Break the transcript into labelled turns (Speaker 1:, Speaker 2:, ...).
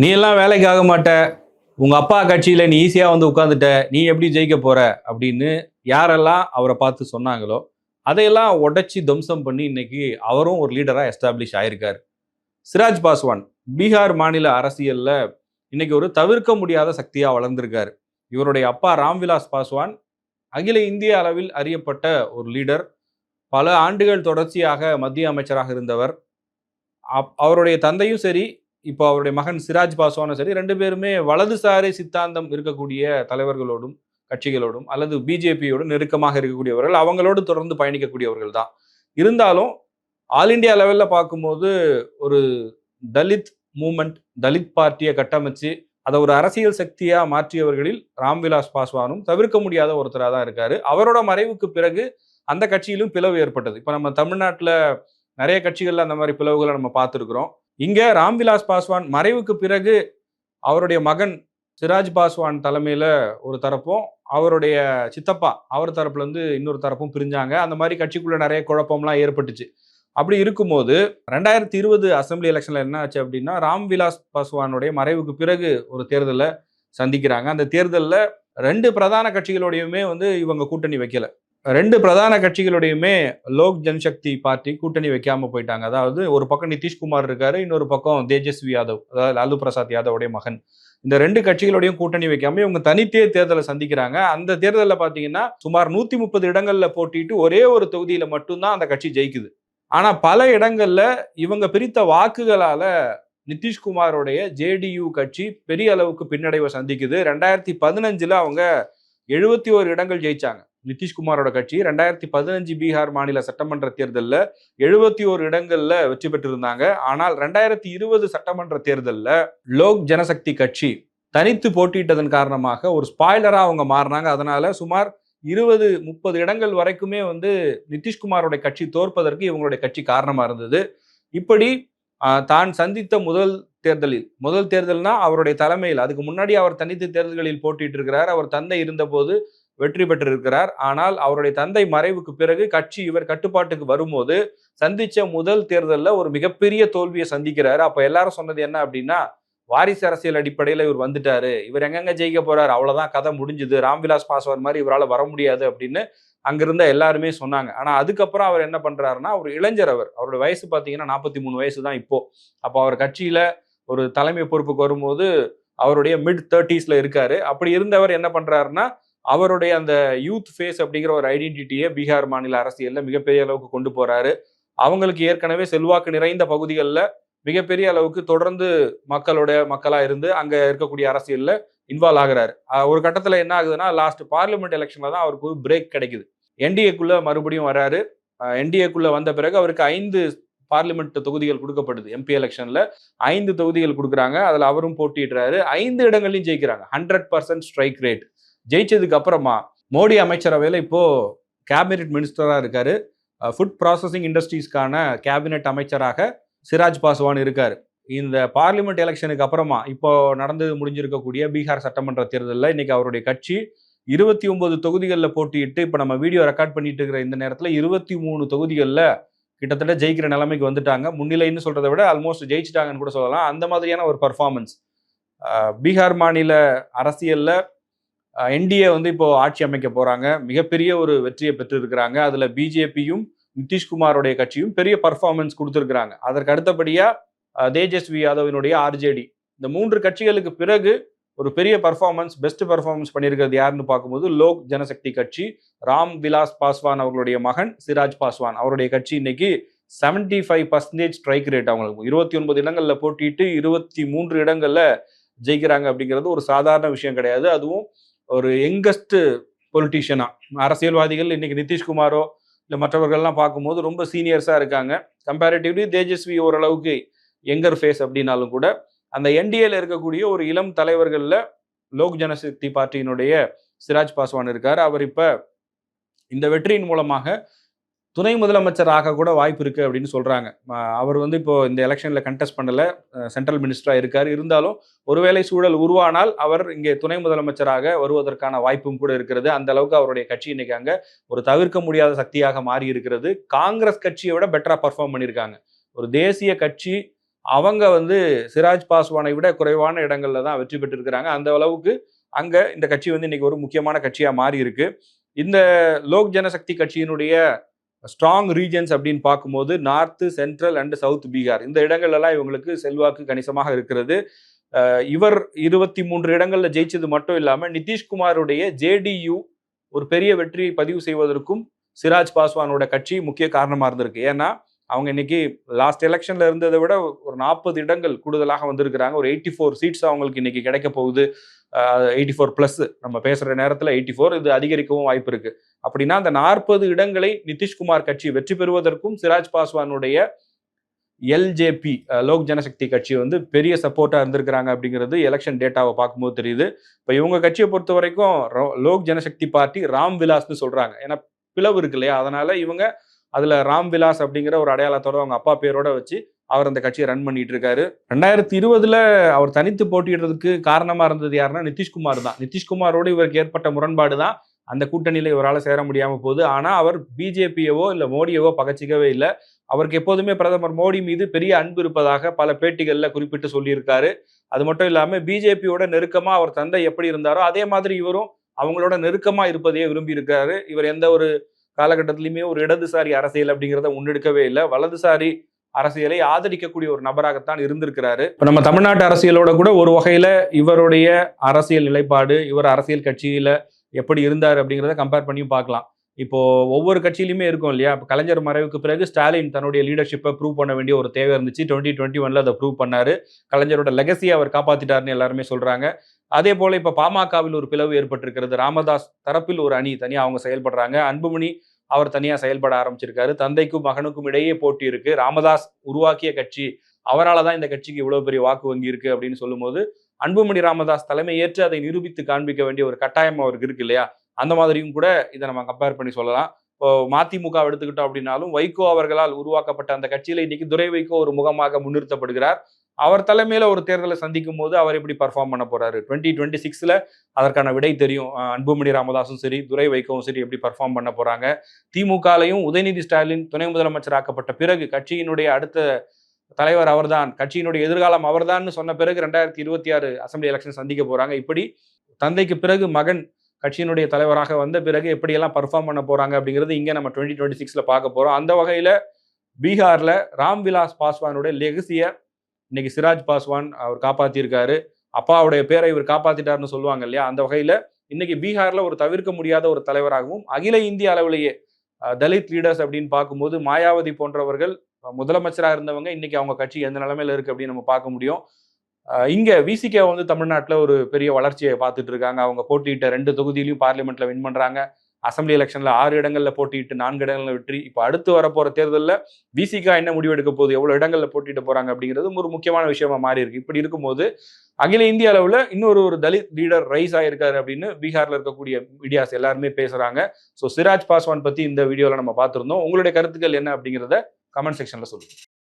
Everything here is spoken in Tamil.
Speaker 1: நீ எல்லாம் வேலைக்கு ஆக மாட்ட. உங்க அப்பா கட்சியில நீ ஈஸியா வந்து உட்காந்துட்ட நீ எப்படி ஜெயிக்க போற? அப்படின்னு யாரெல்லாம் அவரை பார்த்து சொன்னாங்களோ அதையெல்லாம் உடைச்சி துவம்சம் பண்ணி இன்னைக்கு அவரும் ஒரு லீடரா எஸ்டாப்ளிஷ் ஆயிருக்காரு. சிராஜ் பாஸ்வான் பீகார் மாநில அரசியல்ல இன்னைக்கு ஒரு தவிர்க்க முடியாத சக்தியா வளர்ந்திருக்காரு. இவருடைய அப்பா ராம்விலாஸ் பாஸ்வான் அகில இந்திய அளவில் அறியப்பட்ட ஒரு லீடர் பல ஆண்டுகள் தொடர்ச்சியாக மத்திய அமைச்சராக இருந்தவர். அப்- அவருடைய தந்தையும் சரி இப்போ அவருடைய மகன் சிராஜ் பாஸ்வானும் சரி ரெண்டு பேருமே வலதுசாரி சித்தாந்தம் இருக்கக்கூடிய தலைவர்களோடும் கட்சிகளோடும் அல்லது பிஜேபியோடு நெருக்கமாக இருக்கக்கூடியவர்கள் அவங்களோடு தொடர்ந்து பயணிக்கக்கூடியவர்கள் தான். இருந்தாலும் ஆல் இந்தியா லெவலில் பார்க்கும்போது ஒரு தலித் மூமெண்ட் தலித் பார்ட்டியை கட்டமைச்சு அதை ஒரு அரசியல் சக்தியாக மாற்றியவர்களில் ராம்விலாஸ் பாஸ்வானும் தவிர்க்க முடியாத ஒருத்தராக தான் இருக்காரு. அவரோட மறைவுக்கு பிறகு அந்த கட்சியிலும் பிளவு ஏற்பட்டது. இப்போ நம்ம தமிழ்நாட்டில் நிறைய கட்சிகளில் அந்த மாதிரி பிளவுகளை நம்ம பார்த்துருக்குறோம். இங்கே ராம்விலாஸ் பாஸ்வான் மறைவுக்கு பிறகு அவருடைய மகன் சிராஜ் பாஸ்வான் தலைமையில் ஒரு தரப்பும் அவருடைய சித்தப்பா அவர் தரப்புலேருந்து இன்னொரு தரப்பும் பிரிஞ்சாங்க. அந்த மாதிரி கட்சிக்குள்ளே நிறைய குழப்பம்லாம் ஏற்பட்டுச்சு. அப்படி இருக்கும்போது ரெண்டாயிரத்தி இருபது அசெம்பிளி எலெக்ஷனில் என்ன ஆச்சு அப்படின்னா ராம்விலாஸ் பாஸ்வானுடைய மறைவுக்கு பிறகு ஒரு தேர்தலை சந்திக்கிறாங்க. அந்த தேர்தலில் ரெண்டு பிரதான கட்சிகளோடையுமே வந்து இவங்க கூட்டணி வைக்கல. ரெண்டு பிரதான கட்சிகளுடையுமே லோக் ஜன்சக்தி பார்ட்டி கூட்டணி வைக்காம போயிட்டாங்க. அதாவது ஒரு பக்கம் நிதிஷ்குமார் இருக்காரு இன்னொரு பக்கம் தேஜஸ்வி யாதவ் அதாவது லாலு பிரசாத் யாதவுடைய மகன். இந்த ரெண்டு கட்சிகளோடையும் கூட்டணி வைக்காம இவங்க தனித்தே தேர்தலை சந்திக்கிறாங்க. அந்த தேர்தலில் பார்த்தீங்கன்னா சுமார் நூத்தி முப்பது இடங்கள்ல போட்டிட்டு ஒரே ஒரு தொகுதியில மட்டும்தான் அந்த கட்சி ஜெயிக்குது. ஆனா பல இடங்கள்ல இவங்க பிரித்த வாக்குகளால நிதிஷ்குமாரோடைய ஜேடியு கட்சி பெரிய அளவுக்கு பின்னடைவை சந்திக்குது. ரெண்டாயிரத்தி பதினஞ்சுல அவங்க எழுபத்தி ஓரு இடங்கள் ஜெயிச்சாங்க. நிதிஷ்குமாரோட கட்சி ரெண்டாயிரத்தி பதினஞ்சு பீகார் மாநில சட்டமன்ற தேர்தலில் எழுபத்தி ஓரு இடங்களில் வெற்றி பெற்றிருந்தாங்க. ஆனால் ரெண்டாயிரத்தி இருபது சட்டமன்ற தேர்தலில் லோக் ஜனசக்தி கட்சி தனித்து போட்டியிட்டதன் காரணமாக ஒரு ஸ்பாய்லராக அவங்க மாறினாங்க. அதனால சுமார் இருபது முப்பது இடங்கள் வரைக்குமே வந்து நிதிஷ்குமாரோட கட்சி தோற்பதற்கு இவங்களுடைய கட்சி காரணமாக இருந்தது. இப்படி தான் சந்தித்த முதல் தேர்தலில் முதல் தேர்தல்னா அவருடைய தலைமையில் அதுக்கு முன்னாடி அவர் தனித்து தேர்தல்களில் போட்டிட்டு இருக்கிறார் அவர் தந்தை இருந்தபோது வெற்றி பெற்றிருக்கிறார். ஆனால் அவருடைய தந்தை மறைவுக்கு பிறகு கட்சி இவர் கட்டுப்பாட்டுக்கு வரும்போது சந்திச்ச முதல் தேர்தலில் ஒரு மிகப்பெரிய தோல்வியை சந்திக்கிறாரு. அப்போ எல்லாரும் சொன்னது என்ன அப்படின்னா வாரிசு அரசியல் அடிப்படையில் இவர் வந்துட்டாரு. இவர் எங்கெங்க ஜெயிக்க போறாரு? அவ்வளோதான் கதை முடிஞ்சுது. ராம்விலாஸ் பாஸ்வான் மாதிரி இவரால் வர முடியாது அப்படின்னு அங்கிருந்த எல்லாருமே சொன்னாங்க. ஆனால் அதுக்கப்புறம் அவர் என்ன பண்ணுறாருன்னா ஒரு இளைஞர் அவர். அவருடைய வயசு பார்த்தீங்கன்னா நாற்பத்தி மூணு வயசு தான் இப்போ. அப்போ அவர் கட்சியில் ஒரு தலைமை பொறுப்புக்கு வரும்போது அவருடைய மிட் தேர்ட்டிஸில் இருக்காரு. அப்படி இருந்தவர் என்ன பண்ணுறாருன்னா அவருடைய அந்த யூத் ஃபேஸ் அப்படிங்கிற ஒரு ஐடென்டிட்டியை பீகார் மாநில அரசியலில் மிகப்பெரிய அளவுக்கு கொண்டு போறாரு. அவங்களுக்கு ஏற்கனவே செல்வாக்கு நிறைந்த பகுதிகளில் மிகப்பெரிய அளவுக்கு தொடர்ந்து மக்களோட மக்களாக இருந்து அங்கே இருக்கக்கூடிய அரசியலில் இன்வால்வ் ஆகுறாரு. ஒரு கட்டத்தில் என்ன ஆகுதுன்னா லாஸ்ட் பார்லிமெண்ட் எலெக்ஷனில் தான் அவருக்கு ஒரு பிரேக் கிடைக்குது. என்டிஏக்குள்ளே மறுபடியும் வராரு. என்டிஏக்குள்ளே வந்த பிறகு அவருக்கு ஐந்து பார்லிமெண்ட் தொகுதிகள் கொடுக்கப்படுது. எம்பி எலெக்ஷனில் ஐந்து தொகுதிகள் கொடுக்குறாங்க. அதில் அவரும் போட்டிடுறாரு ஐந்து இடங்களையும் ஜெயிக்கிறாங்க. ஹண்ட்ரட் பர்சன்ட் ஸ்ட்ரைக் ரேட் ஜெயிச்சதுக்கு அப்புறமா மோடி அமைச்சரவையில் இப்போது கேபினெட் மினிஸ்டராக இருக்கார். ஃபுட் ப்ராசஸிங் இண்டஸ்ட்ரீஸ்க்கான கேபினெட் அமைச்சராக சிராஜ் பாஸ்வான் இருக்கார். இந்த பார்லிமெண்ட் எலெக்ஷனுக்கு அப்புறமா இப்போ நடந்து முடிஞ்சிருக்கக்கூடிய பீகார் சட்டமன்ற தேர்தலில் இன்னைக்கு அவருடைய கட்சி இருபத்தி ஒன்பது தொகுதிகளில் போட்டியிட்டு இப்போ நம்ம வீடியோ ரெக்கார்ட் பண்ணிட்டு இருக்கிற இந்த நேரத்தில் இருபத்தி மூணு தொகுதிகளில் கிட்டத்தட்ட ஜெயிக்கிற நிலைமைக்கு வந்துட்டாங்க. முன்னிலைன்னு சொல்கிறத விட ஆல்மோஸ்ட் ஜெயிச்சிட்டாங்கன்னு கூட சொல்லலாம். அந்த மாதிரியான ஒரு பர்ஃபார்மன்ஸ் பீகார் மாநில அரசியலில் என்டிஏ வந்து இப்போ ஆட்சி அமைக்க போறாங்க. மிகப்பெரிய ஒரு வெற்றியை பெற்றிருக்கிறாங்க. அதுல பிஜேபியும் நிதிஷ்குமாரோடைய கட்சியும் பெரிய பர்ஃபார்மன்ஸ் கொடுத்துருக்குறாங்க. அதற்கு அடுத்தபடியா தேஜஸ்வி யாதவினுடைய ஆர்ஜேடி இந்த மூன்று கட்சிகளுக்கு பிறகு ஒரு பெரிய பர்ஃபார்மன்ஸ் பெஸ்ட் பர்ஃபார்மன்ஸ் பண்ணியிருக்கிறது யாருன்னு பார்க்கும்போது லோக் ஜனசக்தி கட்சி ராம் விலாஸ் பாஸ்வான் அவர்களுடைய மகன் சிராஜ் பாஸ்வான். அவருடைய கட்சி இன்னைக்கு 75% ஃபைவ் பர்சன்டேஜ் ஸ்ட்ரைக் ரேட் அவங்களுக்கு. இருபத்தி ஒன்பது இடங்களில் போட்டிட்டு இருபத்தி மூன்று இடங்களில் ஜெயிக்கிறாங்க அப்படிங்கிறது ஒரு சாதாரண விஷயம் கிடையாது. அதுவும் ஒரு யங்கஸ்ட் பொலிட்டீஷியனாக அரசியல்வாதிகள் இன்னைக்கு நிதிஷ்குமாரோ இல்லை மற்றவர்கள்லாம் பார்க்கும்போது ரொம்ப சீனியர்ஸாக இருக்காங்க. கம்பேரிட்டிவ்லி தேஜஸ்வி ஓரளவுக்கு யங்கர் ஃபேஸ் அப்படின்னாலும் கூட அந்த என்டிஏல இருக்கக்கூடிய ஒரு இளம் தலைவர்களில் லோக் ஜனசக்தி பார்ட்டியினுடைய சிராஜ் பாஸ்வான் இருக்கார். அவர் இப்போ இந்த வெற்றியின் மூலமாக துணை முதலமைச்சராக கூட வாய்ப்பு இருக்குது அப்படின்னு சொல்கிறாங்க அவர் வந்து இப்போ இந்த எலெக்ஷனில் கண்டெஸ்ட் பண்ணல. சென்ட்ரல் மினிஸ்டராக இருக்கார். இருந்தாலும் ஒருவேளை சூழல் உருவானால் அவர் இங்கே துணை முதலமைச்சராக வருவதற்கான வாய்ப்பும் கூட இருக்கிறது. அந்த அளவுக்கு அவருடைய கட்சி இன்னைக்கு அங்கே ஒரு தவிர்க்க முடியாத சக்தியாக மாறி இருக்கிறது. காங்கிரஸ் கட்சியை விட பெட்டராக பர்ஃபார்ம் பண்ணியிருக்காங்க. ஒரு தேசிய கட்சி அவங்க வந்து சிராஜ் பாஸ்வானை விட குறைவான இடங்களில் தான் வெற்றி பெற்றிருக்கிறாங்க. அந்த அளவுக்கு அங்கே இந்த கட்சி வந்து இன்னைக்கு ஒரு முக்கியமான கட்சியாக மாறி இருக்கு. இந்த லோக் ஜனசக்தி கட்சியினுடைய ஸ்ட்ராங் ரீஜன்ஸ் அப்படின்னு பார்க்கும்போது north central and south Bihar. இந்த இடங்கள்லாம் இவங்களுக்கு செல்வாக்கு கணிசமாக இருக்கிறது. இவர் இருபத்தி மூன்று இடங்களில் ஜெயிச்சது மட்டும் இல்லாமல் நிதிஷ்குமாருடைய ஜேடியு ஒரு பெரிய வெற்றியை பதிவு செய்வதற்கும் சிராஜ் பாஸ்வானோட கட்சி முக்கிய காரணமாக இருந்திருக்கு. ஏன்னா அவங்க இன்னைக்கு லாஸ்ட் எலெக்ஷன்ல இருந்ததை விட ஒரு நாற்பது இடங்கள் கூடுதலாக வந்திருக்கிறாங்க. ஒரு எயிட்டி ஃபோர் சீட்ஸ் அவங்களுக்கு இன்னைக்கு கிடைக்க போகுது. எயிட்டி ஃபோர் பிளஸ் நம்ம பேசுற நேரத்தில் எயிட்டி ஃபோர் இது அதிகரிக்கவும் வாய்ப்பு இருக்கு. அப்படின்னா அந்த நாற்பது இடங்களை நிதிஷ்குமார் கட்சி வெற்றி பெறுவதற்கும் சிராஜ் பாஸ்வானுடைய எல்ஜேபி லோக் ஜனசக்தி கட்சி வந்து பெரிய சப்போர்ட்டாக இருந்திருக்கிறாங்க அப்படிங்கிறது எலெக்ஷன் டேட்டாவை பார்க்கும்போது தெரியுது. இப்போ இவங்க கட்சியை பொறுத்த வரைக்கும் லோக் ஜனசக்தி பார்ட்டி ராம் விலாஸ்னு சொல்கிறாங்க ஏன்னா பிளவு இருக்கு இல்லையா? அதனால இவங்க அதில் ராம் விலாஸ் அப்படிங்கிற ஒரு அடையாளத்தோட அவங்க அப்பா பேரோட வச்சு அவர் அந்த கட்சியை ரன் பண்ணிட்டு இருக்காரு. ரெண்டாயிரத்தி இருபதுல அவர் தனித்து போட்டியிடுறதுக்கு காரணமா இருந்தது யாருன்னா நிதிஷ்குமார் தான். நிதிஷ்குமாரோடு இவருக்கு ஏற்பட்ட முரண்பாடு தான் அந்த கூட்டணியில் இவரால் சேர முடியாமல் போகுது. ஆனால் அவர் பிஜேபியவோ இல்லை மோடியவோ பகச்சிக்கவே இல்லை. அவருக்கு எப்போதுமே பிரதமர் மோடி மீது பெரிய அன்பு இருப்பதாக பல பேட்டிகளில் குறிப்பிட்டு சொல்லியிருக்காரு. அது மட்டும் இல்லாமல் பிஜேபியோட நெருக்கமாக அவர் தந்தை எப்படி இருந்தாரோ அதே மாதிரி இவரும் அவங்களோட நெருக்கமாக இருப்பதையே விரும்பியிருக்காரு. இவர் எந்த ஒரு காலகட்டத்திலுமே ஒரு இடதுசாரி அரசியல் அப்படிங்கிறத முன்னெடுக்கவே இல்லை. வலதுசாரி அரசியலை ஆதரிக்கக்கூடிய ஒரு நபராகத்தான் இருந்திருக்கிறாரு. இப்போ நம்ம தமிழ்நாட்டு அரசியலோட கூட ஒரு வகையில இவருடைய அரசியல் நிலைப்பாடு இவர் அரசியல் கட்சியில எப்படி இருந்தார் அப்படிங்கிறத கம்பேர் பண்ணியும் பார்க்கலாம். இப்போ ஒவ்வொரு கட்சியிலுமே இருக்கும் இல்லையா? இப்போ கலைஞர் மறைவுக்கு பிறகு ஸ்டாலின் தன்னுடைய லீடர்ஷிப்பை ப்ரூவ் பண்ண வேண்டிய ஒரு தேவை இருந்துச்சு. டுவெண்ட்டி டுவெண்ட்டி ஒன்ல அதை ப்ரூவ் பண்ணாரு. கலைஞரோட லெகசியை அவர் காப்பாத்திட்டாருன்னு எல்லாருமே சொல்றாங்க. அதே போல இப்போ பாமகவில் ஒரு பிளவு ஏற்பட்டிருக்கிறது. ராமதாஸ் தரப்பில் ஒரு அணி தனியாக அவங்க செயல்படுறாங்க. அன்புமணி அவர் தனியா செயல்பட ஆரம்பிச்சிருக்காரு. தந்தைக்கும் மகனுக்கும் இடையே போட்டி இருக்கு. ராமதாஸ் உருவாக்கிய கட்சி அவரால் தான் இந்த கட்சிக்கு இவ்வளவு பெரிய வாக்கு வங்கி இருக்கு அப்படின்னு சொல்லும்போது அன்புமணி ராமதாஸ் தலைமை ஏற்று அதை நிரூபித்து காண்பிக்க வேண்டிய ஒரு கட்டாயம் அவருக்கு இருக்கு இல்லையா? அந்த மாதிரியும் கூட இதை நம்ம கம்பேர் பண்ணி சொல்லலாம். இப்போ மதிமுக எடுத்துக்கிட்டோம் அப்படின்னாலும் வைகோ அவர்களால் உருவாக்கப்பட்ட அந்த கட்சியில இன்னைக்கு துரை வைகோ ஒரு முகமாக முன்னிறுத்தப்படுகிறார். அவர் தலைமையில் ஒரு தேர்தலை சந்திக்கும் போது அவர் எப்படி பர்ஃபார்ம் பண்ண போறாரு? டுவெண்ட்டி டுவெண்ட்டி சிக்ஸில் அதற்கான விடை தெரியும். அன்புமணி ராமதாஸும் சரி துரை வைக்கவும் சரி எப்படி பர்ஃபார்ம் பண்ண போறாங்க. திமுகலையும் உதயநிதி ஸ்டாலின் துணை முதலமைச்சர் ஆக்கப்பட்ட பிறகு கட்சியினுடைய அடுத்த தலைவர் அவர்தான். கட்சியினுடைய எதிர்காலம் அவர்தான்னு சொன்ன பிறகு ரெண்டாயிரத்தி இருபத்தி ஆறு அசம்பிளி எலெக்ஷன் சந்திக்க போறாங்க. இப்படி தந்தைக்கு பிறகு மகன் கட்சியினுடைய தலைவராக வந்த பிறகு எப்படியெல்லாம் பர்ஃபார்ம் பண்ண போறாங்க அப்படிங்கிறது இங்கே நம்ம டுவெண்ட்டி டுவெண்ட்டி சிக்ஸில் பார்க்க போறோம். அந்த வகையில் பீகாரில் ராம்விலாஸ் பாஸ்வானுடைய லெகசிய இன்னைக்கு சிராஜ் பாஸ்வான் அவர் காப்பாத்திருக்காரு அப்பாவுடைய பேரை இவர் காப்பாத்திட்டாருன்னு சொல்லுவாங்க இல்லையா? அந்த வகையில இன்னைக்கு பீகார்ல ஒரு தவிர்க்க முடியாத ஒரு தலைவராகவும் அகில இந்திய அளவிலேயே தலித் லீடர்ஸ் அப்படின்னு பார்க்கும்போது மாயாவதி போன்றவர்கள் முதலமைச்சராக இருந்தவங்க இன்னைக்கு அவங்க கட்சி எந்த நிலைமையில இருக்கு அப்படின்னு நம்ம பார்க்க முடியும். இங்க விசிகே வந்து தமிழ்நாட்டில் ஒரு பெரிய வளர்ச்சியை பார்த்துட்டு இருக்காங்க. அவங்க போட்டியிட்ட ரெண்டு தொகுதியிலையும் பார்லிமெண்ட்ல வின் பண்றாங்க. அசம்பிளி எலெக்ஷனில் ஆறு இடங்களில் போட்டியிட்டு நான்கு இடங்களில் வெற்றி. இப்போ அடுத்து வரப்போகிற தேர்தலில் விசிகா என்ன முடிவு எடுக்க போகுது? எவ்வளோ இடங்களில் போட்டிட்டு போறாங்க? அப்படிங்கிறது ஒரு முக்கியமான விஷயமா மாறி இருக்கு. இப்படி இருக்கும்போது அகில இந்திய அளவுல இன்னொரு ஒரு தலித் லீடர் ரைஸ் ஆகிருக்காரு அப்படின்னு பீகாரில் இருக்கக்கூடிய மீடியாஸ் எல்லாருமே பேசுறாங்க. ஸோ சிராஜ் பாஸ்வான் பற்றி இந்த வீடியோவில் நம்ம பார்த்துருந்தோம். உங்களுடைய கருத்துக்கள் என்ன அப்படிங்கிறத கமெண்ட் செக்ஷன்ல சொல்லுங்கள்